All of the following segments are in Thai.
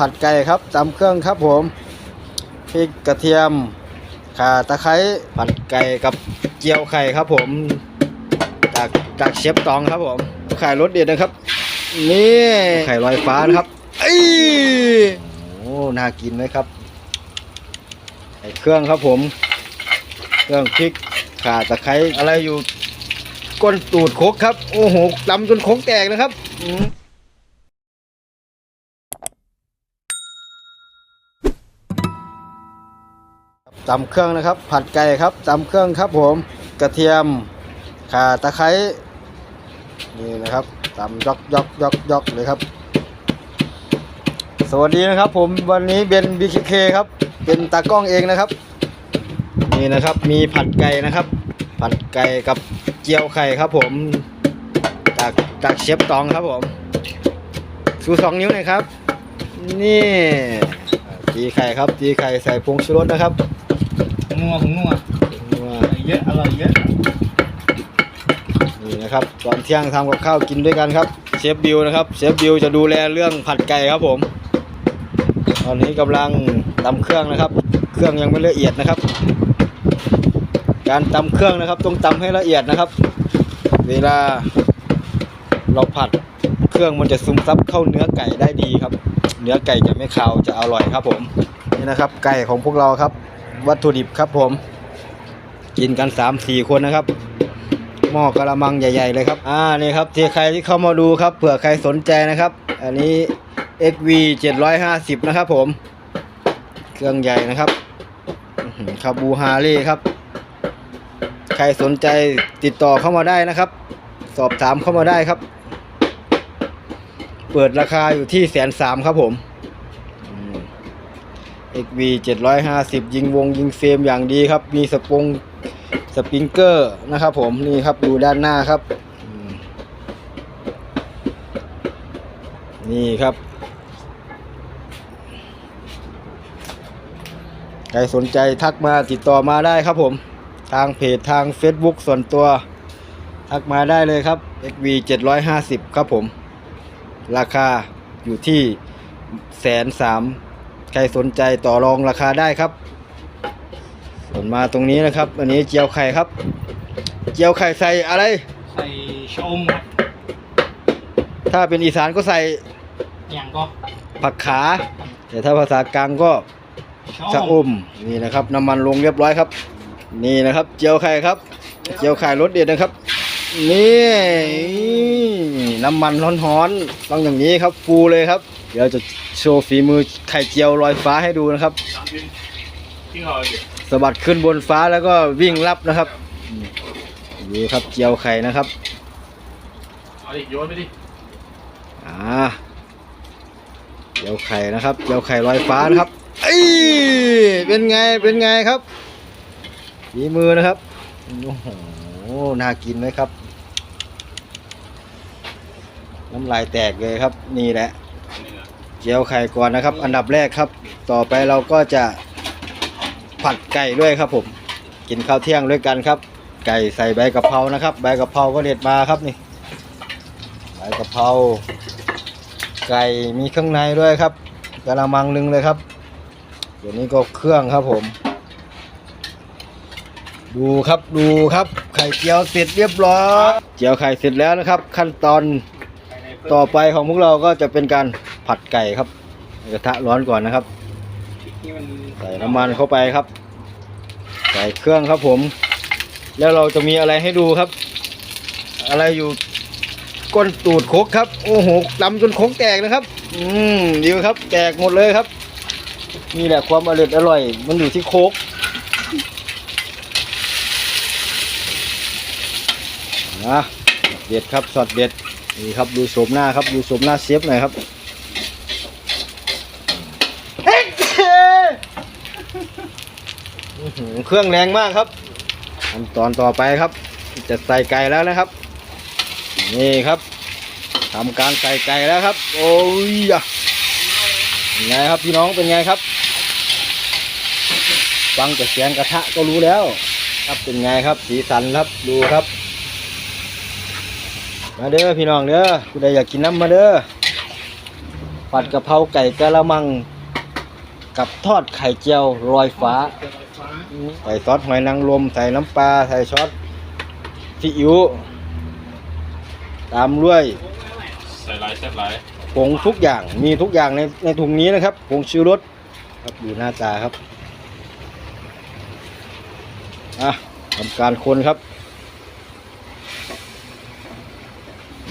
ผัดไก่ครับตำเครื่องครับผมพริกกระเทียมข่าตะไคร้ผัดไก่กับเจียวไข่ครับผม จากจากเชฟตองครับผมไข่รสเด็ดนะครับ นี่ไข่ลอยฟ้านะครับเอ้โอ้น่ากินไหมครับใส่เครื่องครับผม เครื่องพริกข่าตะไคร้อะไรอยู่ก้นตูดโคกครับ โอ้โหตำจนโคกแตกนะครับ ตำเครื่องนะครับ ผัดไก่ครับตำเครื่องครับผมกระเทียมข่าตะไคร้นี่นะครับตำยอกยอกยอกยอกเลยครับ สวัสดีนะครับ ผมวันนี้เป็น BKK ครับ เป็นตากล้องเองนะครับ นี่นะครับมีผัดไก่นะครับ ผัดไก่กับเจียวไข่ครับ ผมจากจากเชฟตองครับผมชูสองนิ้วหน่อยครับ นี่ตีไข่ครับตีไข่ใส่ผงชูรสนะครับ นัวของนัวว่าเยอะ อร่อยเยอะ นี่นะครับตอนเที่ยงทำกับข้าวกินด้วยกันครับ เชฟบิวนะครับ เชฟบิวจะดูแลเรื่องผัดไก่ครับผม ตอนนี้กำลังตำเครื่องนะครับ เครื่องยังไม่ละเอียดนะครับ การตำเครื่องนะครับ ต้องตำให้ละเอียดนะครับ เวลาเราผัดเครื่องมันจะซึมซับเข้าเนื้อไก่ได้ดีครับ เนื้อไก่จะไม่คาวจะอร่อยครับผม นี่นะครับ ไก่ของพวกเราครับ วัตถุดิบครับผม กินกันสามสี่คนนะครับหม้อกระมังใหญ่ ๆ เลยครับ อ่า นี่ครับที่ใครที่เข้ามาดูครับ เผื่อใครสนใจนะครับ อันนี้ XV 750 นะครับผม เครื่องใหญ่นะครับคาบูฮาเล่ครับ ใครสนใจติดต่อเข้ามาได้นะครับ สอบถามเข้ามาได้ครับ เปิดราคาอยู่ที่แสนสามครับผม XV 750 ยิงวงยิงเฟรมอย่างดีครับ มีสปงสปริงเกอร์นะครับผมนี่ครับดูด้านหน้าครับ นี่ครับใครสนใจทักมาติดต่อมาได้ครับผม ทางเพจทาง Facebook ส่วนตัว ทักมาได้เลยครับ XV 750 ครับผม ราคาอยู่ที่แสนสาม ใครสนใจต่อรองราคาได้ครับ ส่วนมาตรงนี้นะครับ อันนี้เจียวไข่ครับ เจียวไข่ใส่อะไร ใส่ชะอมครับถ้าเป็นอีสานก็ใส่อย่างก็ผักขา แต่ถ้าภาษากลางก็ชะอมนี่นะครับ น้ำมันลงเรียบร้อยครับ นี่นะครับ เจียวไข่ครับ เจียวไข่รสเด็ดนะครับ นี่น้ำมันร้อนๆต้องอย่างนี้ครับฟูเลยครับ เดี๋ยวจะโชว์ฝีมือไข่เจียวลอยฟ้าให้ดูนะครับจริงเหรอดิสะบัดขึ้นบนฟ้าแล้วก็วิ่งรับนะครับดูครับเจียวไข่นะครับเอาดิโยนไปดิอ่าเจียวไข่นะครับเจียวไข่ลอยฟ้านะครับเอ้ยเป็นไงเป็นไงครับฝีมือนะครับโอ้โหน่ากินไหมครับ น้ำลายแตกเลยครับนี่แหละเจียวไข่ก่อนนะครับ อันดับแรกครับ ต่อไปเราก็จะผัดไก่ด้วยครับผม กินข้าวเที่ยงด้วยกันครับ ไก่ใส่ใบกะเพรานะครับ ใบกะเพราก็เด็ดมาครับนี่ใบกะเพราไก่มีเครื่องในด้วยครับกระมังหนึงเลยครับเดี๋ยวนี้ก็เครื่องครับผม ดูครับดูครับ ไข่เจียวเสร็จเรียบร้อยเจียวไข่เสร็จแล้วนะครับ ขั้นตอน ต่อไปของพวกเราก็จะเป็นการผัดไก่ครับกระทะร้อนก่อนนะครับใส่น้ำมันเข้าไปครับ ใส่เครื่องครับผม แล้วเราจะมีอะไรให้ดูครับ อะไรอยู่ก้นตูดโคกครับ โอ้โหตำจนโคกแตกนะครับ อืมดีครับ แตกหมดเลยครับนี่แหละความอร่อยอร่อย มันอยู่ที่โคกนะเด็ดครับสดเด็ด นี่ครับดูโฉมหน้าครับดูโฉมหน้าเชฟหน่อยครับเฮ้ยเครื่องแรงมากครับขั้นตอนต่อไปครับ จะใส่ไก่แล้วนะครับ นี่ครับทำการใส่ไก่แล้วครับ โอ้ยอะเป็นไงครับพี่น้องเป็นไงครับ ฟังจากเสียงกระทะก็รู้แล้ว ครับเป็นไงครับสีสันครับดูครับ มาเด้อพี่น้องเด้อผู้ใดอยากกินน้ำมาเด้อผัดกะเพราไก่กะละมัง กับทอดไข่เจียวลอยฟ้า ใส่ซอสหอยนางรมใส่น้ำปลาใส่ซอสซีอิ๊วตามด้วยใส่ลายแซ่บลายผงทุกอย่างมีทุกอย่างในในถุงนี้นะครับผงชูรสครับดูหน้าตาครับอะทำการคนครับ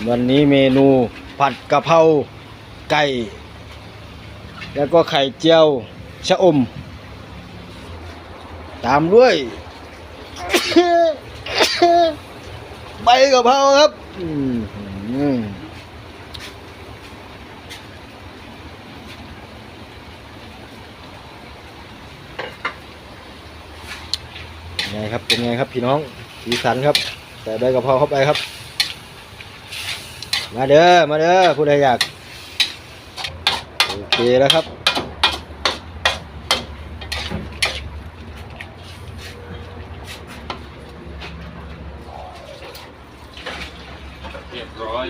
วันนี้เมนูผัดกะเพราไก่ แล้วก็ไข่เจียวชะอม ตามด้วย ใบกะเพราครับไงครับเป็นไงครับพี่น้องสีสันครับใส่ใบกะเพราเข้าไปครับ มาเด้อมาเด้อผู้ใดอยากโอเคแล้วครับเรียบร้อย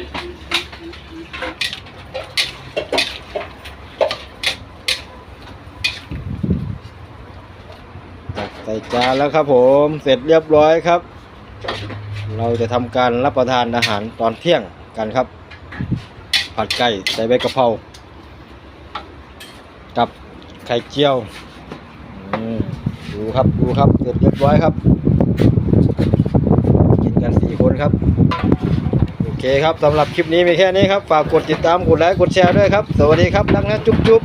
ตักใส่จานแล้วครับผมเสร็จเรียบร้อยครับ เราจะทำการรับประทานอาหารตอนเที่ยง กันครับ ผัดไก่ใส่ใบกะเพรากับไข่เจียวดูครับดูครับเสร็จเรียบร้อยครับกินกันสี่คนครับโอเคครับสำหรับคลิปนี้มีแค่นี้ครับ ฝากกดติดตามกดไลค์กดแชร์ด้วยครับ สวัสดีครับรักนะจุ๊บจุ๊บ